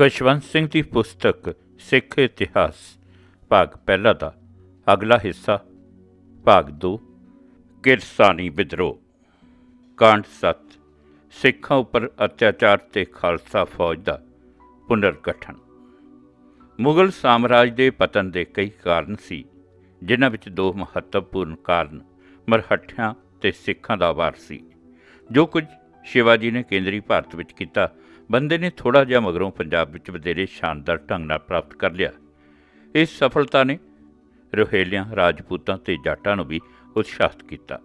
ਕਸ਼ਵੰਤ ਸਿੰਘ ਦੀ ਪੁਸਤਕ ਸਿੱਖ ਇਤਿਹਾਸ, ਭਾਗ ਪਹਿਲਾ ਦਾ, ਅਗਲਾ ਹਿੱਸਾ, ਭਾਗ 2 ਕਿਰਸਾਨੀ ਵਿਦਰੋਹ, ਕਾਂਡ 7 ਸਿੱਖਾਂ ਉੱਪਰ ਅਤਿਆਚਾਰ ਤੇ ਖਾਲਸਾ ਫੌਜ ਦਾ ਪੁਨਰਗਠਨ। ਮੁਗਲ ਸਾਮਰਾਜ ਦੇ ਪਤਨ ਦੇ ਕਈ ਕਾਰਨ ਸੀ, ਜਿਨ੍ਹਾਂ ਵਿੱਚ ਦੋ ਮਹੱਤਵਪੂਰਨ ਕਾਰਨ ਮਰਹੱਠਿਆਂ ਤੇ ਸਿੱਖਾਂ ਦਾ ਵਾਰ ਸੀ। ਜੋ ਕੁਝ ਸ਼ਿਵਾਜੀ ਨੇ ਕੇਂਦਰੀ ਭਾਰਤ ਵਿੱਚ ਕੀਤਾ ਬੰਦੇ ਨੇ ਥੋੜਾ ਜਿਹਾ ਮਗਰੋਂ ਪੰਜਾਬ ਵਿੱਚ ਵਧੇਰੇ ਸ਼ਾਨਦਾਰ ਢੰਗ ਨਾਲ ਪ੍ਰਾਪਤ ਕਰ ਲਿਆ। ਇਸ ਸਫਲਤਾ ਨੇ ਰੋਹੇਲਿਆਂ, ਰਾਜਪੂਤਾਂ ਤੇ ਜਾਟਾਂ ਨੂੰ ਵੀ ਉਤਸ਼ਾਹਿਤ ਕੀਤਾ।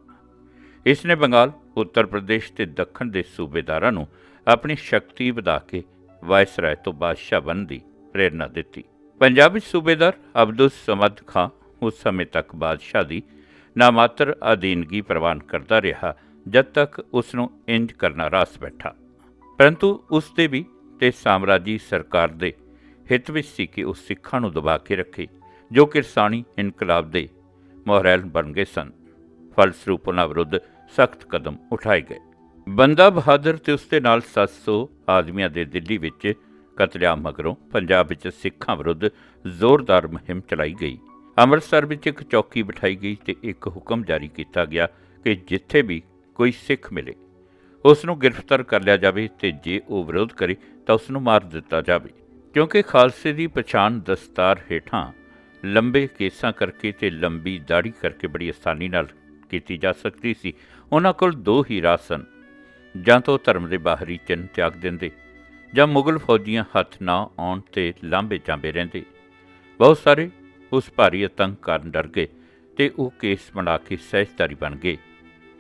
ਇਸ ਨੇ ਬੰਗਾਲ, ਉੱਤਰ ਪ੍ਰਦੇਸ਼ ਤੇ ਦੱਖਣ ਦੇ ਸੂਬੇਦਾਰਾਂ ਨੂੰ ਆਪਣੀ ਸ਼ਕਤੀ ਵਧਾ ਕੇ ਵਾਇਸਰਾਏ ਤੋਂ ਬਾਦਸ਼ਾਹ ਬਣਨ ਦੀ ਪ੍ਰੇਰਣਾ ਦਿੱਤੀ। ਪੰਜਾਬ ਵਿੱਚ ਸੂਬੇਦਾਰ ਅਬਦੁਲ ਸਮਦ ਖਾਂ ਉਸ ਸਮੇਂ ਤੱਕ ਬਾਦਸ਼ਾਹ ਦੀ ਨਾਮਾਤਰ ਅਧੀਨਗੀ ਪ੍ਰਵਾਨ ਕਰਦਾ ਰਿਹਾ, ਜਦ ਤੱਕ ਉਸ ਨੂੰ ਇੰਜ ਕਰਨਾ ਰਾਸ ਬੈਠਾ। ਪਰੰਤੂ ਉਸ ਦੇ ਵੀ ਤੇ ਸਾਮਰਾਜੀ ਸਰਕਾਰ ਦੇ ਹਿੱਤ ਵਿੱਚ ਸੀ ਕਿ ਉਹ ਸਿੱਖਾਂ ਨੂੰ ਦਬਾ ਕੇ ਰੱਖੇ, ਜੋ ਕਿਰਸਾਨੀ ਇਨਕਲਾਬ ਦੇ ਮੋਹਰੈਲ ਬਣ ਗਏ ਸਨ। ਫਲਸਰੂਪ ਉਹਨਾਂ ਵਿਰੁੱਧ ਸਖਤ ਕਦਮ ਉਠਾਏ ਗਏ। ਬੰਦਾ ਬਹਾਦਰ ਤੇ ਉਸ ਦੇ ਨਾਲ 700 ਆਦਮੀਆਂ ਦੇ ਦਿੱਲੀ ਵਿੱਚ ਕਤਲੇਆਮ ਮਗਰੋਂ ਪੰਜਾਬ ਵਿੱਚ ਸਿੱਖਾਂ ਵਿਰੁੱਧ ਜ਼ੋਰਦਾਰ ਮੁਹਿੰਮ ਚਲਾਈ ਗਈ। ਅੰਮ੍ਰਿਤਸਰ ਵਿੱਚ ਇੱਕ ਚੌਕੀ ਬਿਠਾਈ ਗਈ ਤੇ ਇੱਕ ਹੁਕਮ ਜਾਰੀ ਕੀਤਾ ਗਿਆ ਕਿ ਜਿੱਥੇ ਵੀ ਕੋਈ ਸਿੱਖ ਮਿਲੇ ਉਸ ਨੂੰ ਗ੍ਰਿਫਤਾਰ ਕਰ ਲਿਆ ਜਾਵੇ ਤੇ ਜੇ ਉਹ ਵਿਰੋਧ ਕਰੇ ਤਾਂ ਉਸ ਨੂੰ ਮਾਰ ਦਿੱਤਾ ਜਾਵੇ। ਕਿਉਂਕਿ ਖਾਲਸੇ ਦੀ ਪਛਾਣ ਦਸਤਾਰ ਹੇਠਾਂ ਲੰਬੇ ਕੇਸਾਂ ਕਰਕੇ ਤੇ ਲੰਬੀ ਦਾੜੀ ਕਰਕੇ ਬੜੀ ਆਸਾਨੀ ਨਾਲ ਕੀਤੀ ਜਾ ਸਕਦੀ ਸੀ। ਉਹਨਾਂ ਕੋਲ ਦੋ ਹੀ ਰਾਹ ਸਨ। ਜਾਂ ਤਾਂ ਉਹ ਧਰਮ ਦੇ ਬਾਹਰੀ ਚਿੰਨ੍ਹ ਤਿਆਗ ਦਿੰਦੇ ਜਾਂ ਮੁਗਲ ਫੌਜੀਆਂ ਹੱਥ ਨਾ ਆਉਣ ਤੇ ਲਾਂਬੇ ਚਾਂਬੇ ਰਹਿੰਦੇ। ਬਹੁਤ ਸਾਰੇ ਉਸ ਭਾਰੀ ਆਤੰਕ ਕਾਰਨ ਡਰ ਗਏ ਤੇ ਉਹ ਕੇਸ ਬਣਾ ਕੇ ਸਹਿਜਧਾਰੀ ਬਣ ਗਏ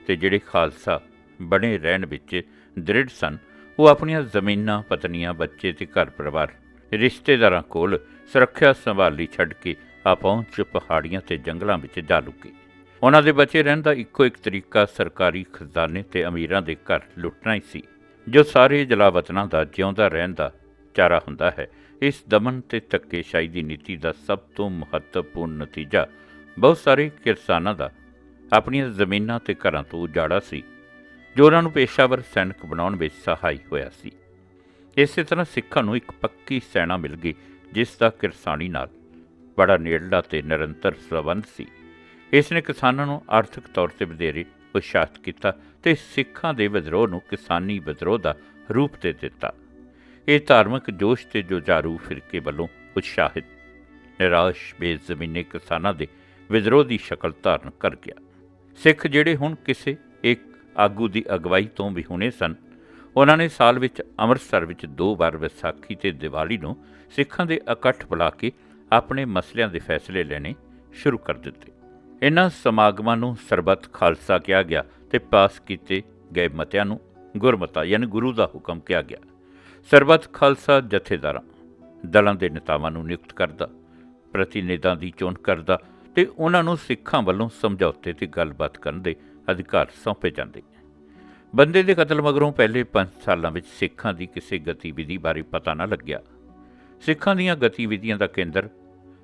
ਤੇ ਜਿਹੜੇ ਖਾਲਸਾ ਬਣੇ ਰਹਿਣ ਵਿੱਚ ਦ੍ਰਿੜ ਸਨ। ਉਹ ਆਪਣੀਆਂ ਜ਼ਮੀਨਾਂ, ਪਤਨੀਆਂ, ਬੱਚੇ ਤੇ ਘਰ ਪਰਿਵਾਰ, ਰਿਸ਼ਤੇਦਾਰਾਂ ਕੋਲ ਸੁਰੱਖਿਆ ਸੰਭਾਲੀ ਛੱਡ ਕੇ ਆਪਹੁੰਚ ਪਹਾੜੀਆਂ ਤੇ ਜੰਗਲਾਂ ਵਿੱਚ ਜਾ ਲੁਕੇ। ਉਹਨਾਂ ਦੇ ਬਚੇ ਰਹਿਣ ਦਾ ਇੱਕੋ ਇੱਕ ਤਰੀਕਾ ਸਰਕਾਰੀ ਖਜ਼ਾਨੇ ਤੇ ਅਮੀਰਾਂ ਦੇ ਘਰ ਲੁੱਟਣਾ ਹੀ ਸੀ, ਜੋ ਸਾਰੇ ਜਲਾਵਤਨਾਂ ਦਾ ਜਿਉਂਦਾ ਰਹਿਣ ਦਾ ਚਾਰਾ ਹੁੰਦਾ ਹੈ। ਇਸ ਦਮਨ ਤੇ ਧੱਕੇਸ਼ਾਹੀ ਦੀ ਨੀਤੀ ਦਾ ਸਭ ਤੋਂ ਮਹੱਤਵਪੂਰਨ ਨਤੀਜਾ ਬਹੁਤ ਸਾਰੇ ਕਿਸਾਨਾਂ ਦਾ ਆਪਣੀਆਂ ਜ਼ਮੀਨਾਂ ਤੇ ਘਰਾਂ ਤੋਂ ਉਜਾੜਾ ਸੀ। ਜੋ ਉਹਨਾਂ ਨੂੰ ਪੇਸ਼ਾਵਰ ਸੈਨਿਕ ਬਣਾਉਣ ਵਿੱਚ ਸਹਾਈ ਹੋਇਆ ਸੀ। ਇਸੇ ਤਰ੍ਹਾਂ ਸਿੱਖਾਂ ਨੂੰ ਇੱਕ ਪੱਕੀ ਸੈਨਾ ਮਿਲ ਗਈ, ਜਿਸ ਦਾ ਕਿਰਸਾਨੀ ਨਾਲ ਬੜਾ ਨੇੜਲਾ ਤੇ ਨਿਰੰਤਰ ਸੰਬੰਧ ਸੀ। ਇਸ ਨੇ ਕਿਸਾਨਾਂ ਨੂੰ ਆਰਥਿਕ ਤੌਰ ਤੇ ਵਧੇਰੇ ਉਤਸ਼ਾਹਿਤ ਕੀਤਾ ਤੇ ਸਿੱਖਾਂ ਦੇ ਵਿਦਰੋਹ ਨੂੰ ਕਿਸਾਨੀ ਵਿਦਰੋਹ ਦਾ ਰੂਪ ਦੇ ਦਿੱਤਾ। ਇਹ ਧਾਰਮਿਕ ਜੋਸ਼ ਤੇ ਜੁਝਾਰੂ ਫਿਰਕੇ ਵੱਲੋਂ ਉਤਸ਼ਾਹਿਤ, ਨਿਰਾਸ਼, ਬੇਜ਼ਮੀਨੇ ਕਿਸਾਨਾਂ ਦੇ ਵਿਦਰੋਹ ਦੀ ਸ਼ਕਲ ਧਾਰਨ ਕਰ ਗਿਆ। ਸਿੱਖ ਜਿਹੜੇ ਹੁਣ ਕਿਸੇ ਇੱਕ ਆਗੂ ਦੀ ਅਗਵਾਈ ਤੋਂ ਵੀ ਹੁਣੇ ਸਨ। ਉਹਨਾਂ ਨੇ ਸਾਲ ਵਿੱਚ ਅੰਮ੍ਰਿਤਸਰ ਵਿੱਚ ਦੋ ਵਾਰ ਵਿਸਾਖੀ ਤੇ ਦੀਵਾਲੀ ਨੂੰ ਸਿੱਖਾਂ ਦੇ ਇਕੱਠ ਬੁਲਾ ਕੇ ਆਪਣੇ ਮਸਲਿਆਂ ਦੇ ਫੈਸਲੇ ਲੈਣੇ ਸ਼ੁਰੂ ਕਰ ਦਿੱਤੇ। ਇਹਨਾਂ ਸਮਾਗਮਾਂ ਨੂੰ ਸਰਬੱਤ ਖਾਲਸਾ ਕਿਹਾ ਗਿਆ ਤੇ ਪਾਸ ਕੀਤੇ ਗਏ ਮਤਿਆਂ ਨੂੰ ਗੁਰਮਤਾ ਯਾਨੀ ਗੁਰੂ ਦਾ ਹੁਕਮ ਕਿਹਾ ਗਿਆ। ਸਰਬੱਤ ਖਾਲਸਾ ਜਥੇਦਾਰਾਂ ਦਲਾਂ ਦੇ ਨੇਤਾਵਾਂ ਨੂੰ ਨਿਯੁਕਤ ਕਰਦਾ, ਪ੍ਰਤੀਨਿਧਾਂ ਦੀ ਚੋਣ ਕਰਦਾ ਤੇ ਉਹਨਾਂ ਨੂੰ ਸਿੱਖਾਂ ਵੱਲੋਂ ਸਮਝੌਤੇ ਤੇ ਗੱਲਬਾਤ ਕਰਨ ਦੇ ਅਧਿਕਾਰ ਸੌਂਪੇ ਜਾਂਦੇ। ਬੰਦੇ ਦੇ ਕਤਲ ਮਗਰੋਂ ਪਹਿਲੇ 5 ਸਾਲਾਂ ਵਿੱਚ ਸਿੱਖਾਂ ਦੀ ਕਿਸੇ ਗਤੀਵਿਧੀ ਬਾਰੇ ਪਤਾ ਨਾ ਲੱਗਿਆ। ਸਿੱਖਾਂ ਦੀਆਂ ਗਤੀਵਿਧੀਆਂ ਦਾ ਕੇਂਦਰ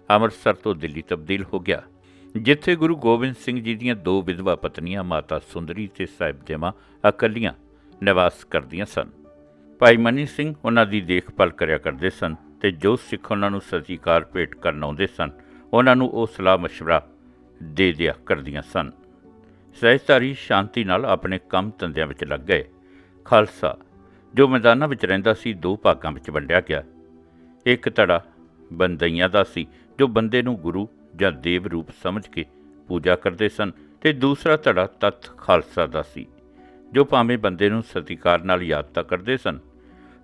ਅੰਮ੍ਰਿਤਸਰ ਤੋਂ ਦਿੱਲੀ ਤਬਦੀਲ ਹੋ ਗਿਆ, ਜਿੱਥੇ ਗੁਰੂ ਗੋਬਿੰਦ ਸਿੰਘ ਜੀ ਦੀਆਂ ਦੋ ਵਿਧਵਾ ਪਤਨੀਆਂ ਮਾਤਾ ਸੁੰਦਰੀ ਤੇ ਸਾਹਿਬਜ਼ਾਮਾ ਇਕੱਲੀਆਂ ਨਿਵਾਸ ਕਰਦੀਆਂ ਸਨ। ਭਾਈ ਮਨੀ ਸਿੰਘ ਉਹਨਾਂ ਦੀ ਦੇਖਭਾਲ ਕਰਿਆ ਕਰਦੇ ਸਨ ਤੇ ਜੋ ਸਿੱਖ ਉਹਨਾਂ ਨੂੰ ਸਤਿਕਾਰ ਭੇਟ ਕਰਨ ਆਉਂਦੇ ਸਨ ਉਹਨਾਂ ਨੂੰ ਉਹ ਸਲਾਹ مشਵਰਾ ਦੇ ਦਿਆ ਕਰਦੀਆਂ ਸਨ। ਸਹਿਜਧਾਰੀ ਸ਼ਾਂਤੀ ਨਾਲ ਆਪਣੇ ਕੰਮ ਧੰਦਿਆਂ ਵਿੱਚ ਲੱਗ ਗਏ। ਖਾਲਸਾ, ਜੋ ਮੈਦਾਨਾਂ ਵਿੱਚ ਰਹਿੰਦਾ ਸੀ, ਦੋ ਭਾਗਾਂ ਵਿੱਚ ਵੰਡਿਆ ਗਿਆ। ਇੱਕ ਧੜਾ ਬੰਦਈਆਂ ਦਾ ਸੀ, ਜੋ ਬੰਦੇ ਨੂੰ ਗੁਰੂ ਜਾਂ ਦੇਵ ਰੂਪ ਸਮਝ ਕੇ ਪੂਜਾ ਕਰਦੇ ਸਨ ਤੇ ਦੂਸਰਾ ਧੜਾ ਤਤ ਖਾਲਸਾ ਦਾ ਸੀ, ਜੋ ਭਾਵੇਂ ਬੰਦੇ ਨੂੰ ਸਤਿਕਾਰ ਨਾਲ ਯਾਦ ਤਾਂ ਕਰਦੇ ਸਨ,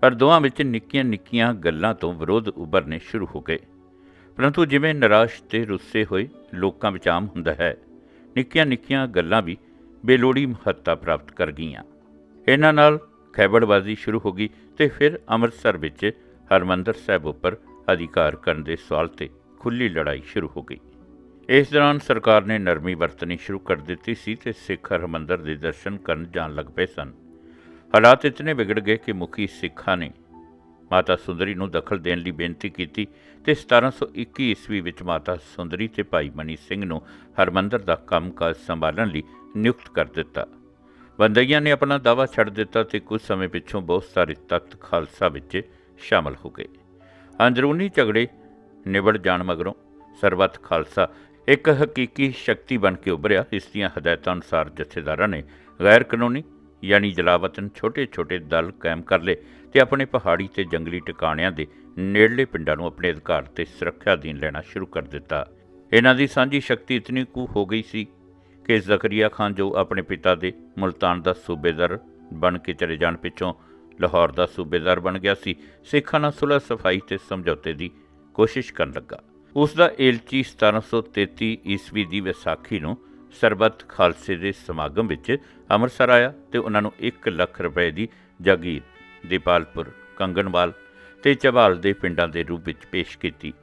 ਪਰ ਦੋਹਾਂ ਵਿੱਚ ਨਿੱਕੀਆਂ-ਨਿੱਕੀਆਂ ਗੱਲਾਂ ਤੋਂ ਵਿਰੋਧ ਉੱਭਰਨੇ ਸ਼ੁਰੂ ਹੋ ਗਏ। ਪਰੰਤੂ ਜਿਵੇਂ ਨਿਰਾਸ਼ ਤੇ ਰੁੱਸੇ ਹੋਏ ਲੋਕਾਂ ਵਿੱਚ ਆਮ ਹੁੰਦਾ ਹੈ, ਨਿੱਕੀਆਂ-ਨਿੱਕੀਆਂ ਗੱਲਾਂ ਵੀ ਬੇਲੋੜੀ ਮਹੱਤਤਾ ਪ੍ਰਾਪਤ ਕਰ ਗਈਆਂ ਇਹਨਾਂ ਨਾਲ ਖੈਬੜਬਾਜ਼ੀ ਸ਼ੁਰੂ ਹੋ ਗਈ ਤੇ ਫਿਰ ਅੰਮ੍ਰਿਤਸਰ ਵਿੱਚ ਹਰਮੰਦਰ ਸਾਹਿਬ ਉੱਪਰ ਅਧਿਕਾਰ ਕਰਨ ਦੇ ਸਵਾਲ ਤੇ ਖੁੱਲੀ ਲੜਾਈ ਸ਼ੁਰੂ ਹੋ ਗਈ। ਇਸ ਦੌਰਾਨ ਸਰਕਾਰ ਨੇ ਨਰਮੀ ਵਰਤਣੀ ਸ਼ੁਰੂ ਕਰ ਦਿੱਤੀ ਸੀ ਤੇ ਸਿੱਖ ਹਰਮੰਦਰ ਦੇ ਦਰਸ਼ਨ ਕਰਨ ਜਾਣ ਲੱਗ ਪਏ ਸਨ। ਹਾਲਾਤ ਇਤਨੇ ਵਿਗੜ ਗਏ ਕਿ ਮੁਖੀ ਸਿੱਖਾਂ ਨੇ ਮਾਤਾ ਸੁੰਦਰੀ ਨੂੰ ਦਖਲ ਦੇਣ ਲਈ ਬੇਨਤੀ ਕੀਤੀ ਤੇ 1721 ਈਸਵੀ ਵਿੱਚ ਮਾਤਾ ਸੁੰਦਰੀ ਤੇ ਭਾਈ ਮਨੀ ਸਿੰਘ ਨੂੰ ਹਰਮੰਦਰ ਦਾ ਕੰਮਕਾਜ ਸੰਭਾਲਣ ਲਈ ਨਿਯੁਕਤ ਕਰ ਦਿੱਤਾ। ਬੰਦਈਆਂ ਨੇ ਆਪਣਾ ਦਾਵਾ ਛੱਡ ਦਿੱਤਾ ਤੇ ਕੁਝ ਸਮੇਂ ਪਿੱਛੋਂ ਬਹੁਤ ਸਾਰੇ ਤਖਤ ਖਾਲਸਾ ਵਿੱਚ ਸ਼ਾਮਲ ਹੋ ਗਏ। ਅੰਦਰੂਨੀ ਝਗੜੇ ਨਿਬੜ ਜਾਣ ਮਗਰੋਂ ਸਰਬੱਤ ਖਾਲਸਾ ਇੱਕ ਹਕੀਕੀ ਸ਼ਕਤੀ ਬਣ ਕੇ ਉਭਰਿਆ। ਇਸ ਦੀਆਂ ਹਦਾਇਤਾਂ ਅਨੁਸਾਰ ਜਥੇਦਾਰਾਂ ਨੇ ਗੈਰ ਕਾਨੂੰਨੀ ਯਾਨੀ ਜਲਾਵਤਨ ਛੋਟੇ-ਛੋਟੇ ਦਲ ਕਾਇਮ ਕਰ ਲਏ। ਤੇ ਆਪਣੇ ਪਹਾੜੀ ਤੇ ਜੰਗਲੀ ਟਿਕਾਣਿਆਂ ਦੇ ਨੇੜਲੇ ਪਿੰਡਾਂ ਨੂੰ ਆਪਣੇ ਅਧਿਕਾਰ ਤੇ ਸੁਰੱਖਿਆ ਅਧੀਨ ਲੈਣਾ ਸ਼ੁਰੂ ਕਰ ਦਿੱਤਾ। ਇਹਨਾਂ ਦੀ ਸਾਂਝੀ ਸ਼ਕਤੀ ਇਤਨੀ ਕੁ ਹੋ ਗਈ ਸੀ ਕਿ ਜ਼ਕਰੀਆ ਖਾਨ ਜੋ ਆਪਣੇ ਪਿਤਾ ਦੇ ਮੁਲਤਾਨ ਦਾ ਸੂਬੇਦਾਰ ਬਣ ਕੇ ਚਲੇ ਜਾਣ ਪਿੱਛੋਂ ਲਾਹੌਰ ਦਾ ਸੂਬੇਦਾਰ ਬਣ ਗਿਆ ਸੀ, ਸਿੱਖਾਂ ਨਾਲ ਸੁਲਹ ਸਫ਼ਾਈ ਤੇ ਸਮਝੌਤੇ ਦੀ ਕੋਸ਼ਿਸ਼ ਕਰਨ ਲੱਗਾ। ਉਸ ਦਾ ਏਲਚੀ 1733 ਈਸਵੀ ਦੀ ਵਿਸਾਖੀ ਨੂੰ ਸਰਬੱਤ ਖਾਲਸੇ ਦੇ ਸਮਾਗਮ ਵਿੱਚ ਅੰਮ੍ਰਿਤਸਰ ਆਇਆ ਤੇ ਉਹਨਾਂ ਨੂੰ 1 ਲੱਖ ਰੁਪਏ ਦੀ ਜਾਗੀਰ ਦੀਪਾਲਪੁਰ ਕੰਗਣਵਾਲ ਤੇ ਚਬਾਲ ਦੇ ਪਿੰਡਾਂ ਦੇ ਰੂਪ ਵਿੱਚ ਪੇਸ਼ ਕੀਤੀ।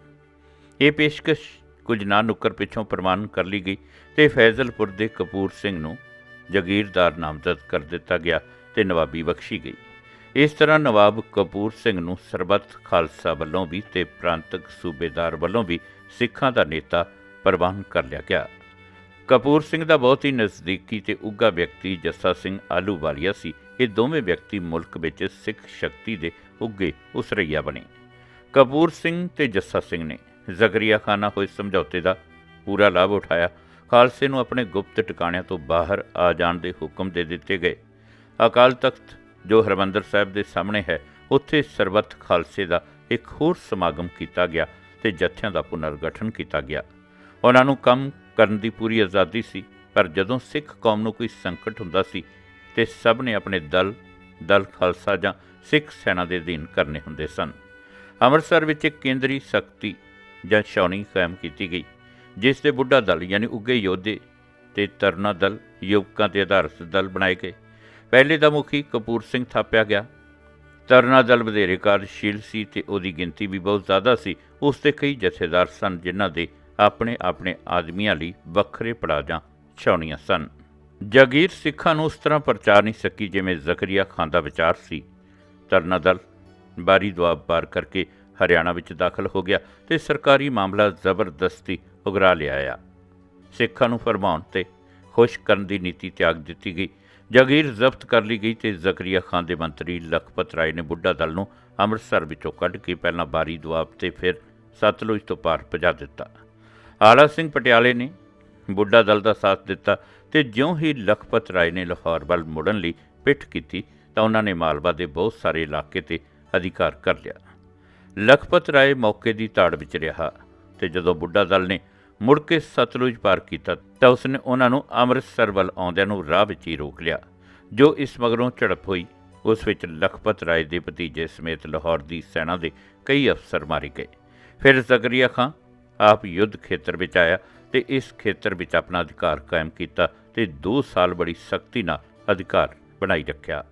ਇਹ ਪੇਸ਼ਕਸ਼ ਕੁਝ ਨਾ ਨੁੱਕਰ ਪਿੱਛੋਂ ਪ੍ਰਮਾਣ ਕਰ ਲਈ ਗਈ ਤੇ ਫੈਜ਼ਲਪੁਰ ਦੇ ਕਪੂਰ ਸਿੰਘ ਨੂੰ ਜਗੀਰਦਾਰ ਨਾਮਜ਼ਦ ਕਰ ਦਿੱਤਾ ਗਿਆ ਤੇ ਨਵਾਬੀ ਬਖਸ਼ੀ ਗਈ। ਇਸ ਤਰ੍ਹਾਂ ਨਵਾਬ ਕਪੂਰ ਸਿੰਘ ਨੂੰ ਸਰਬੱਤ ਖਾਲਸਾ ਵੱਲੋਂ ਵੀ ਤੇ ਪ੍ਰਾਂਤਕ ਸੂਬੇਦਾਰ ਵੱਲੋਂ ਵੀ ਸਿੱਖਾਂ ਦਾ ਨੇਤਾ ਪ੍ਰਵਾਨ ਕਰ ਲਿਆ ਗਿਆ। ਕਪੂਰ ਸਿੰਘ ਦਾ ਬਹੁਤ ਹੀ ਨਜ਼ਦੀਕੀ ਤੇ ਉੱਗਾ ਵਿਅਕਤੀ ਜੱਸਾ ਸਿੰਘ ਆਲੂਵਾਲੀਆ ਸੀ। ਇਹ ਦੋਵੇਂ ਵਿਅਕਤੀ ਮੁਲਕ ਵਿੱਚ ਸਿੱਖ ਸ਼ਕਤੀ ਦੇ ਉੱਗੇ ਉਸਰਈਆ ਬਣੇ। ਕਪੂਰ ਸਿੰਘ ਤੇ ਜੱਸਾ ਸਿੰਘ ਨੇ ਜ਼ਕਰੀਆ ਖਾਨਾ ਹੋਏ ਸਮਝੌਤੇ ਦਾ ਪੂਰਾ ਲਾਭ ਉਠਾਇਆ। ਖਾਲਸੇ ਨੂੰ ਆਪਣੇ ਗੁਪਤ ਟਿਕਾਣਿਆਂ ਤੋਂ ਬਾਹਰ ਆ ਜਾਣ ਦੇ ਹੁਕਮ ਦੇ ਦਿੱਤੇ ਗਏ। ਅਕਾਲ ਤਖਤ, ਜੋ ਹਰਮੰਦਰ ਸਾਹਿਬ ਦੇ ਸਾਹਮਣੇ ਹੈ, ਉੱਥੇ ਸਰਬੱਤ ਖਾਲਸੇ ਦਾ ਇੱਕ ਹੋਰ ਸਮਾਗਮ ਕੀਤਾ ਗਿਆ ਤੇ ਜਥਿਆਂ ਦਾ ਪੁਨਰਗਠਨ ਕੀਤਾ ਗਿਆ। ਉਹਨਾਂ ਨੂੰ ਕੰਮ ਕਰਨ ਦੀ ਪੂਰੀ ਆਜ਼ਾਦੀ ਸੀ, ਪਰ ਜਦੋਂ ਸਿੱਖ ਕੌਮ ਨੂੰ ਕੋਈ ਸੰਕਟ ਹੁੰਦਾ ਸੀ ਤੇ ਸਭ ਨੇ ਆਪਣੇ ਦਲ ਦਲ ਖਾਲਸਾ ਜਾਂ ਸਿੱਖ ਸੈਨਾ ਦੇ ਅਧੀਨ ਕਰਨੇ ਹੁੰਦੇ ਸਨ। ਅੰਮ੍ਰਿਤਸਰ ਵਿੱਚ ਇੱਕ ਕੇਂਦਰੀ ਸ਼ਕਤੀ ਜਾਂ ਛਾਉਣੀ ਕਾਇਮ ਕੀਤੀ ਗਈ, ਜਿਸ ਦੇ ਬੁੱਢਾ ਦਲ ਯਾਨੀ ਉੱਗੇ ਯੋਧੇ ਤੇ ਤਰਨਾ ਦਲ, ਯੁਵਕਾਂ 'ਤੇ ਆਧਾਰਿਤ ਦਲ ਬਣਾਏ ਗਏ। ਪਹਿਲੇ ਦਾ ਮੁਖੀ ਕਪੂਰ ਸਿੰਘ ਥਾਪਿਆ ਗਿਆ। ਤਰਨਾ ਦਲ ਵਧੇਰੇ ਕਾਰਜਸ਼ੀਲ ਸੀ ਤੇ ਉਹਦੀ ਗਿਣਤੀ ਵੀ ਬਹੁਤ ਜ਼ਿਆਦਾ ਸੀ। ਉਸ 'ਤੇ ਕਈ ਜਥੇਦਾਰ ਸਨ, ਜਿਨ੍ਹਾਂ ਦੇ ਆਪਣੇ ਆਪਣੇ ਆਦਮੀਆਂ ਲਈ ਵੱਖਰੇ ਪੜਾਜਾਂ ਛਾਉਣੀਆਂ ਸਨ। ਜਾਗੀਰ ਸਿੱਖਾਂ ਨੂੰ ਉਸ ਤਰ੍ਹਾਂ ਪ੍ਰਚਾਰ ਨਹੀਂ ਸਕੀ ਜਿਵੇਂ ਜ਼ਕਰੀਆ ਖਾਨ ਦਾ ਵਿਚਾਰ ਸੀ। ਤਰਨਾ ਦਲ ਬਾਰੀ ਦੁਆਬ ਪਾਰ ਕਰਕੇ ਹਰਿਆਣਾ ਵਿੱਚ ਦਾਖਲ ਹੋ ਗਿਆ ਤੇ ਸਰਕਾਰੀ ਮਾਮਲਾ ਜ਼ਬਰਦਸਤੀ ਉਗਰਾ ਲਿਆਇਆ ਸਿੱਖਾਂ ਨੂੰ ਫਰਮਾਉਣ ਤੇ ਖੁਸ਼ ਕਰਨ ਦੀ ਨੀਤੀ ਤਿਆਗ ਦਿੱਤੀ ਗਈ। ਜਾਗੀਰ ਜ਼ਬਤ ਕਰ ਲਈ ਗਈ ਤੇ ਜ਼ਕਰੀਆ ਖਾਨ ਦੇ ਮੰਤਰੀ ਲਖਪਤ ਰਾਏ ਨੇ ਬੁੱਢਾ ਦਲ ਨੂੰ ਅੰਮ੍ਰਿਤਸਰ ਵਿੱਚੋਂ ਕੱਢ ਕੇ ਪਹਿਲਾਂ ਬਾਰੀ ਦੁਆਬ ਤੇ ਫਿਰ ਸਤਲੁਜ ਤੋਂ ਪਾਰ ਭਜਾ ਦਿੱਤਾ। ਆਲਾ ਸਿੰਘ ਪਟਿਆਲੇ ਨੇ ਬੁੱਢਾ ਦਲ ਦਾ ਸਾਥ ਦਿੱਤਾ ਤੇ ਜਿਉਂ ਹੀ ਲਖਪਤ ਰਾਏ ਨੇ ਲਾਹੌਰ ਵੱਲ ਮੁੜਨ ਲਈ ਪਿੱਠ ਕੀਤੀ ਤਾਂ ਉਹਨਾਂ ਨੇ ਮਾਲਵਾ ਦੇ ਬਹੁਤ ਸਾਰੇ ਇਲਾਕੇ ਤੇ ਅਧਿਕਾਰ ਕਰ ਲਿਆ। ਲਖਪਤ ਰਾਏ ਮੌਕੇ ਦੀ ਤਾੜ ਵਿੱਚ ਰਿਹਾ ਤੇ ਜਦੋਂ ਬੁੱਢਾ ਦਲ ਨੇ ਮੁੜ ਕੇ ਸਤਲੁਜ ਪਾਰ ਕੀਤਾ ਤਾਂ ਉਸਨੇ ਉਹਨਾਂ ਨੂੰ ਅੰਮ੍ਰਿਤਸਰ ਵੱਲ ਆਉਂਦਿਆਂ ਨੂੰ ਰਾਹ ਵਿੱਚ ਹੀ ਰੋਕ ਲਿਆ। ਜੋ ਇਸ ਮਗਰੋਂ ਝੜਪ ਹੋਈ, ਉਸ ਵਿੱਚ ਲਖਪਤ ਰਾਏ ਦੇ ਭਤੀਜੇ ਸਮੇਤ ਲਾਹੌਰ ਦੀ ਸੈਨਾ ਦੇ ਕਈ ਅਫਸਰ ਮਾਰੇ ਗਏ। ਫਿਰ ਜ਼ਕਰੀਆ ਖਾਂ ਆਪ ਯੁੱਧ ਖੇਤਰ ਵਿੱਚ ਆਇਆ ਤੇ ਇਸ ਖੇਤਰ ਵਿੱਚ ਆਪਣਾ ਅਧਿਕਾਰ ਕਾਇਮ ਕੀਤਾ ਤੇ 2 ਸਾਲ ਬੜੀ ਸਖਤੀ ਨਾਲ ਅਧਿਕਾਰ ਬਣਾਈ ਰੱਖਿਆ।